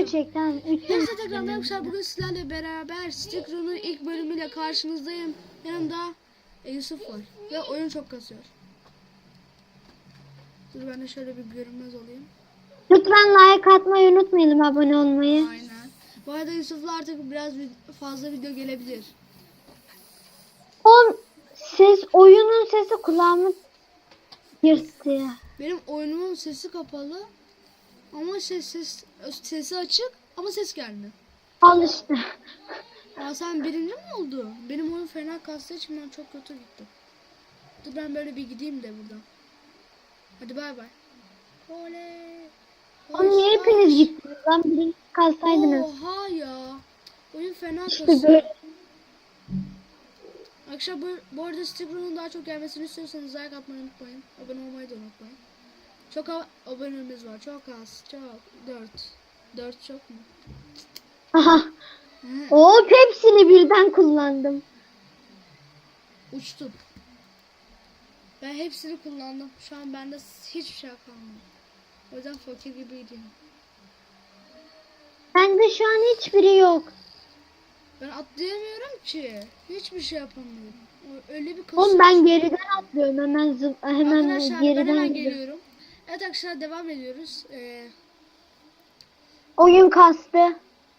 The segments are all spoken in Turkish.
Üç Hepsi tekrardan arkadaşlar bugün sizlerle beraber Sticker'ın ilk bölümüyle karşınızdayım. Yanımda Yusuf var ve oyun çok kasıyor. Dur ben de şöyle bir görünmez olayım. Lütfen like atmayı unutmayalım abone olmayı. Aynen. Bu arada Yusuf'la artık biraz fazla video gelebilir. O ses oyunun sesi kulağımı yırttı. Benim oyunumun sesi kapalı ama ses, ses sesi açık ama ses gelmiyor. Al işte. Aa sen birinci mi oldu? Benim oyun fena kastığı için ben çok kötü gittim. Dur ben böyle bir gideyim de buradan. Hadi bay bay. Oley. Oğlum niye hepiniz gittiniz lan? Birinci kalsaydınız. Oha ya. Oyun fena İşte kasıyor. böyle. Arkadaşlar bu, bu arada Sticker'ın daha çok gelmesini istiyorsanız like atmayı unutmayın. Abone olmayı da unutmayın. Çok abonemiz var. Çok az. Çok. Dört. Dört çok mu? Aha. Hop hepsini birden kullandım. Uçtum. Ben hepsini kullandım. Şu an bende hiçbir şey kalmadı. O yüzden fakir gibi gidiyorum. Bende şu an hiçbiri yok. Ben atlayamıyorum ki. Hiçbir şey yapamıyorum. O- Öyle bir kasıyor. Oğlum ben geriden atlıyorum hemen zıp hemen Arkadaşlar ben geriden hemen gidiyorum. geliyorum. Evet arkadaşlar devam ediyoruz. Ee, Oyun kastı.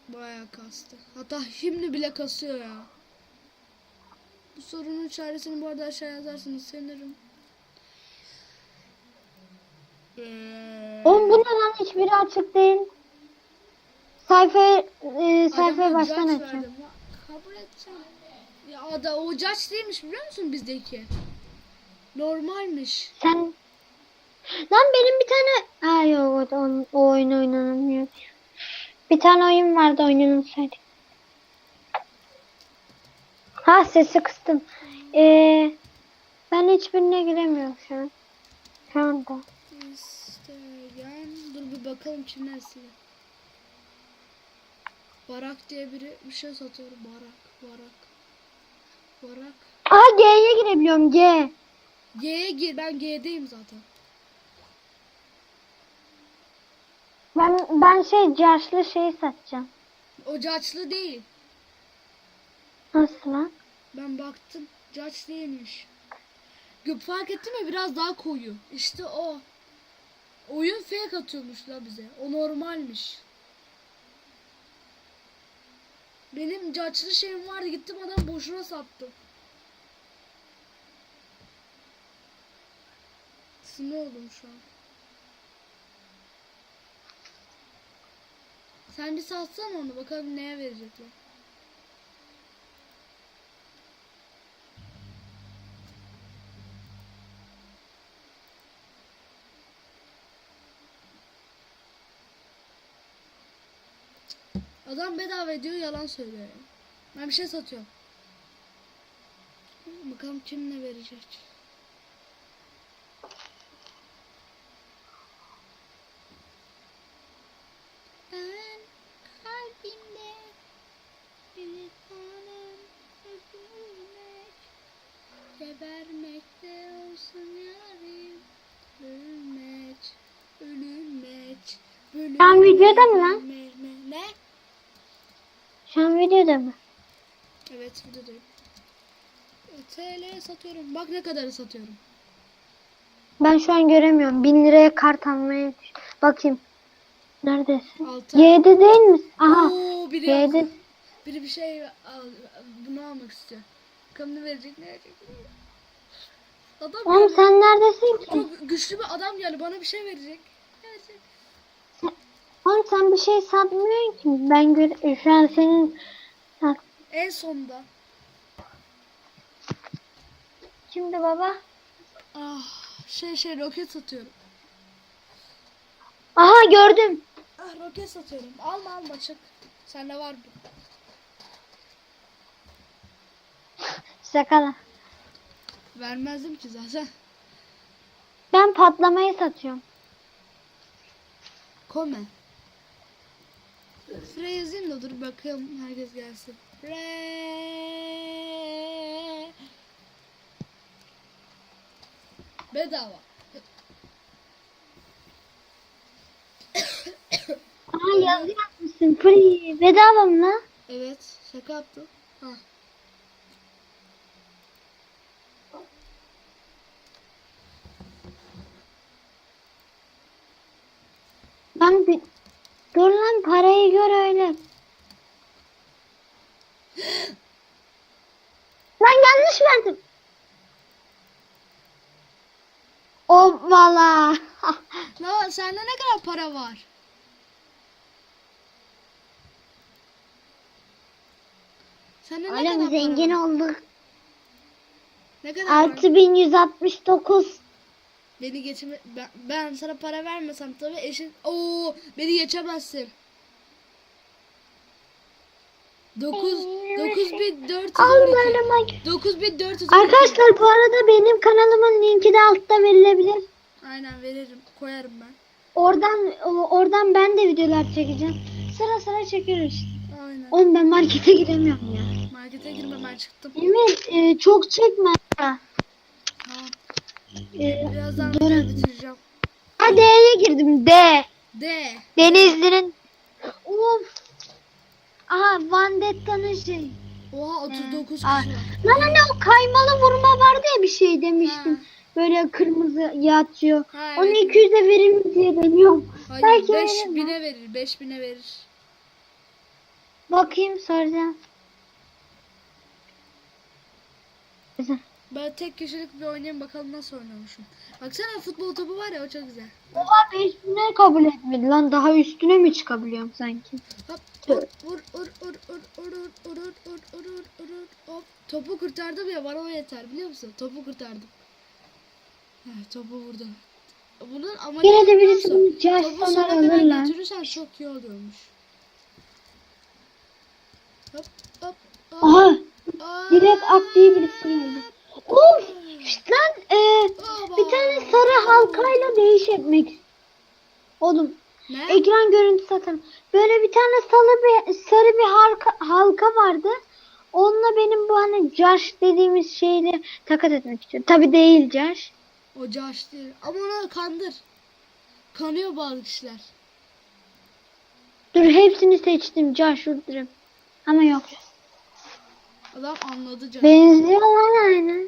bayağı kastı. Hatta şimdi bile kasıyor ya. Bu sorunun çaresini bu arada aşağı yazarsanız sevinirim. Ee, Oğlum bu ne lan hiçbiri açık değil. Sayfa e, sayfayı adama baştan judge açacağım. verdim. Ya, Kabul edeceğim. Ya da o judge değilmiş biliyor musun bizdeki? Normalmiş. Sen Lan benim bir tane Aa yok o, o, oyun oynanamıyor. Bir tane oyun vardı oyununu saydık. Ha sesi kıstım. Ee, ben hiçbirine giremiyorum şu an. Şu anda. İsteyen dur bir bakalım kim neresi. Barak diye biri bir şey satıyor. Barak, barak. Barak. Aha G'ye girebiliyorum G. G'ye gir. Ben G'deyim zaten. Ben ben şey carşlı şeyi satacağım. O caçlı değil. Nasıl lan? Ben baktım. Caç değilmiş. Gö- Fark ettin mi? Biraz daha koyu. İşte o. Oyun fake atıyormuş la bize. O normalmiş. Benim caçlı şeyim vardı. Gittim adam boşuna sattım. Sinir oldum şu an. Sen bir satsana onu bakalım neye verecekler. Adam bedava ediyor yalan söylüyor. Ben bir şey satıyorum. Bakalım kim ne verecek. Bölünmek, Sen videoda mı lan? ölmek. Ne? Şu an videoda mı? Evet videodayım. TL satıyorum. Bak ne kadar satıyorum. Ben şu an göremiyorum. Bin liraya kart almaya Bakayım. Neredesin? Altı. Değil misin? Aha. Oo, biri, G'de. biri bir şey al, bunu almak istiyor. Bakalım ne verecek ne verecek. Adam Oğlum geldi. sen neredesin ki? Çok güçlü bir adam geldi bana bir şey verecek. Ne verecek? Oğlum sen bir şey satmıyorsun ki. Ben gör şu an senin En sonda. Şimdi baba. Ah şey şey roket satıyorum. Aha gördüm. Ah roket satıyorum. Alma alma çık. Sende var bu. Sakala. Vermezdim ki zaten. Ben patlamayı satıyorum. Kome. Fre yazayım da dur bakalım herkes gelsin. Fre. Bedava. Aha yazıyor misin? Free. Bedava mı lan? Evet şaka yaptım. Ha. Lan bir... Dur lan parayı gör öyle. lan yanlış verdim. Hoppala. La sende ne kadar para var? Sende ne kadar zengin para var? olduk. Ne kadar var? 6169. Beni geçeme ben, ben sana para vermesem tabii eşin Oo beni geçemezsin. 9 9412 Allah'ım bak. 9412 Arkadaşlar bu arada benim kanalımın linki de altta verilebilir. Aynen veririm. Koyarım ben. Oradan o- oradan ben de videolar çekeceğim. Sıra sıra çekiyoruz. Aynen. Oğlum ben markete giremiyorum ya. Markete girme ben çıktım. Evet e, çok çekme. Ya. Tamam. E, Birazdan video bitireceğim. ha D'ye girdim D. De. Denizli'nin. Of. Aha Vandetta'nın şey. Oha 39 Aa, kişi. Lan hani o kaymalı vurma vardı ya bir şey demiştim. Ha. Böyle kırmızı yatıyor. Ha, Onu evet. 200'e verir mi diye deniyorum. Hayır Belki verir mi? 5000'e verir. 5000'e verir. Bakayım soracağım. Güzel. Ben tek kişilik bir oynayayım bakalım nasıl oynamışım. Baksana futbol topu var ya o çok güzel. Oha 5000'e kabul etmedi lan. Daha üstüne mi çıkabiliyorum sanki? Hop vur vur vur vur vur vur vur vur vur vur vur vur hop. Topu kurtardım ya bana o yeter biliyor musun? Topu kurtardım. Heh, topu vurdum. Bunun amacı Yine de birisi bunu sona alır lan. götürürsen çok iyi oluyormuş. Hop hop hop. Aha Aa, direkt diye birisi geldi. Of lan e, bir tane sarı halkayla değiş etmek. Oğlum Ne? ekran görüntüsü atarım. Böyle bir tane sarı bir, sarı bir halka, halka vardı. Onunla benim bu hani Josh dediğimiz şeyle takat etmek istiyorum. Tabi değil Josh. O Josh değil. Ama onu kandır. Kanıyor bazı kişiler. Dur hepsini seçtim Josh Udrım. Ama yok. Adam anladı Josh. Benziyor lan aynı.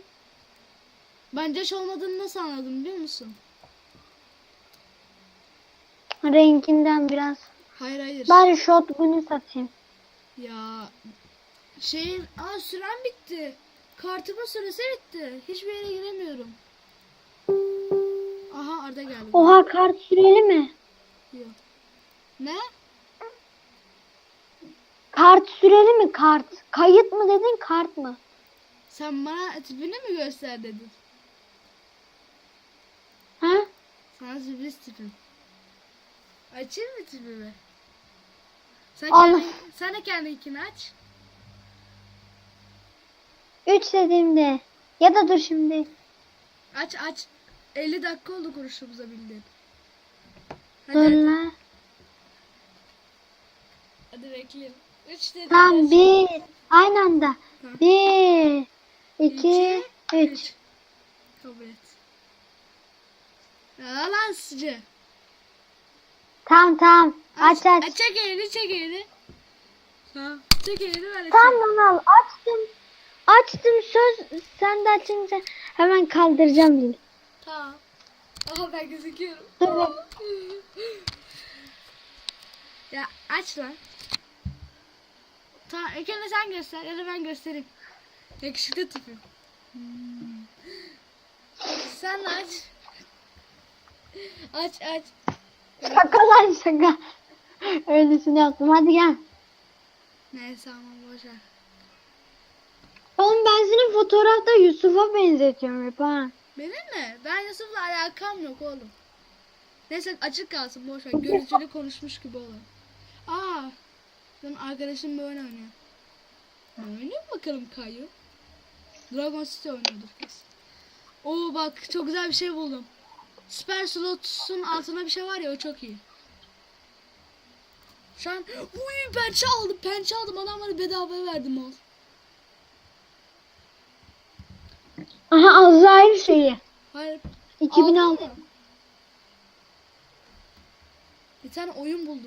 Ben Josh olmadığını nasıl anladım biliyor musun? Renkinden biraz. Hayır hayır. Bari shotgun'u satayım. Ya şeyin aa süren bitti. Kartımın süresi bitti. Hiçbir yere giremiyorum. Aha Arda geldi. Oha kart süreli mi? Yok. Ne? Kart süreli mi kart? Kayıt mı dedin kart mı? Sen bana tipini mi göster dedin? Ha? Sana sürpriz tipim. Açayım mı tipimi? Sen, Allah. kendi, sen de kendininkini aç. 3 dediğimde. Ya da dur şimdi. Aç aç. 50 dakika oldu konuştuğumuza bildin. Hadi, Dur hadi, lan. hadi bekleyelim. 3 dedim. Tamam bir. Aynı anda. Tamam. Bir. iki, üç. Kabul et. Ya lan sıcı. Tamam tamam. Aç aç. Aç çek elini çek elini. Ha, çek elini ben Tamam al. Açtım. Açtım söz. Sen de açınca hemen kaldıracağım dili. Tamam. Aha ben gözüküyorum. Evet. ya aç lan. Tamam ilk önce sen göster ya da ben göstereyim. Yakışıklı tipim. Hmm. Sen aç. Aç aç. Şaka lan şaka. Öylesine yaptım. Hadi gel. Neyse ama boşver. Oğlum ben senin fotoğrafta Yusuf'a benzetiyorum hep ha. Benim mi? Ben Yusuf'la alakam yok oğlum. Neyse açık kalsın boş ver. Görüntülü konuşmuş gibi olalım. Aa. Benim arkadaşım oyun oynuyor. Ne oynuyor bakalım Kayu? Dragon City oynuyordur kesin. Oo bak çok güzel bir şey buldum. Süper Slots'un altına bir şey var ya o çok iyi. Şu an uy pençe aldım pençe aldım adamları bedavaya verdim ol. Aha Azrail şeyi. Hayır 2006. aldın mı? Bir tane oyun buldum.